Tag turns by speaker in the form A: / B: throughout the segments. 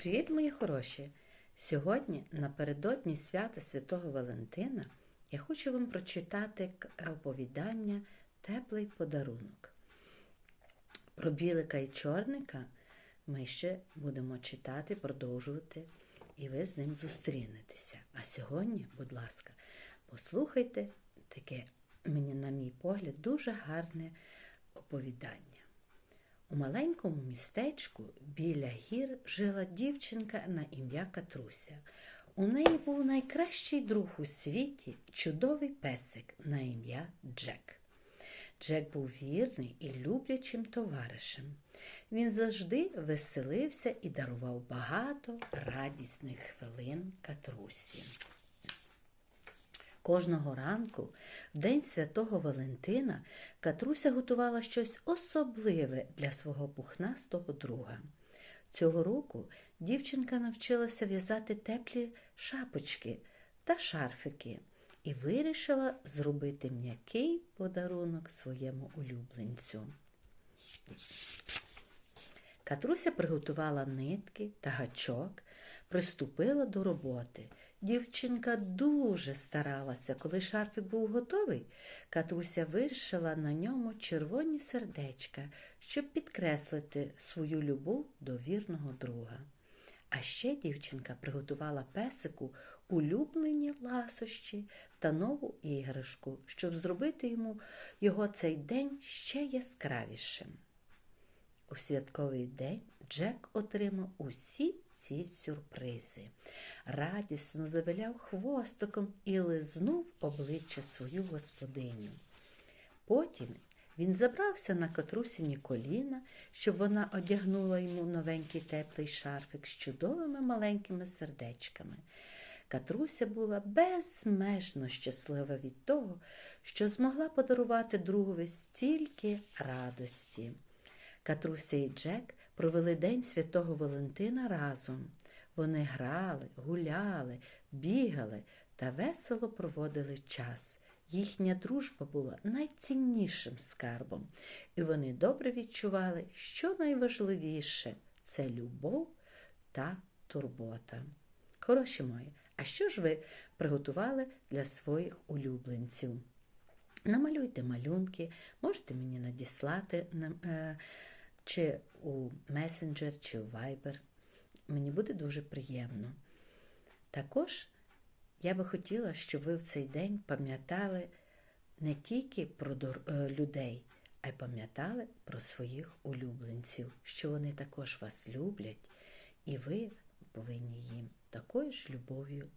A: Привіт, мої хороші! Сьогодні, напередодні свята Святого Валентина, я хочу вам прочитати оповідання Теплий подарунок. Про білика і чорника ми ще будемо читати, продовжувати, і ви з ним зустрінетеся. А сьогодні, будь ласка, послухайте таке, мені, на мій погляд, дуже гарне оповідання. У маленькому містечку біля гір жила дівчинка на ім'я Катруся. У неї був найкращий друг у світі чудовий песик на ім'я Джек. Джек був вірний і люблячим товаришем. Він завжди веселився і дарував багато радісних хвилин Катрусі. Кожного ранку, в день святого Валентина, Катруся готувала щось особливе для свого пухнастого друга. Цього року дівчинка навчилася в'язати теплі шапочки та шарфики і вирішила зробити м'який подарунок своєму улюбленцю. Катруся приготувала нитки та гачок, приступила до роботи. Дівчинка дуже старалася. Коли шарфик був готовий, Катруся вирішила на ньому червоні сердечка, щоб підкреслити свою любов до вірного друга. А ще дівчинка приготувала песику улюблені ласощі та нову іграшку, щоб зробити йому його цей день ще яскравішим. У святковий день Джек отримав усі ці сюрпризи. Радісно завиляв хвостиком і лизнув обличчя свою господиню. Потім він забрався на катрусіні коліна, щоб вона одягнула йому новенький теплий шарфик з чудовими маленькими сердечками. Катруся була безмежно щаслива від того, що змогла подарувати другові стільки радості. Катруся і Джек провели День Святого Валентина разом. Вони грали, гуляли, бігали та весело проводили час. Їхня дружба була найціннішим скарбом, і вони добре відчували, що найважливіше це любов та турбота. Хороші мої, а що ж ви приготували для своїх улюбленців? Намалюйте малюнки, можете мені надіслати е, чи у месенджер, чи у Viber. Мені буде дуже приємно. Також я би хотіла, щоб ви в цей день пам'ятали не тільки про людей, а й пам'ятали про своїх улюбленців, що вони також вас люблять, і ви повинні їм такою ж любов'ю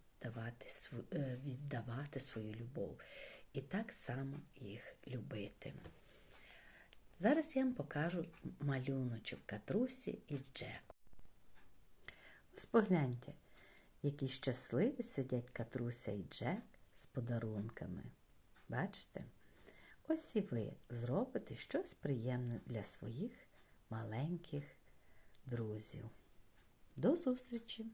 A: віддавати свою любов і так само їх любити. Зараз я вам покажу малюночок Катрусі і Джеку. Ось погляньте, які щасливі сидять Катруся і Джек з подарунками. Бачите? Ось і ви зробите щось приємне для своїх маленьких друзів. До зустрічі!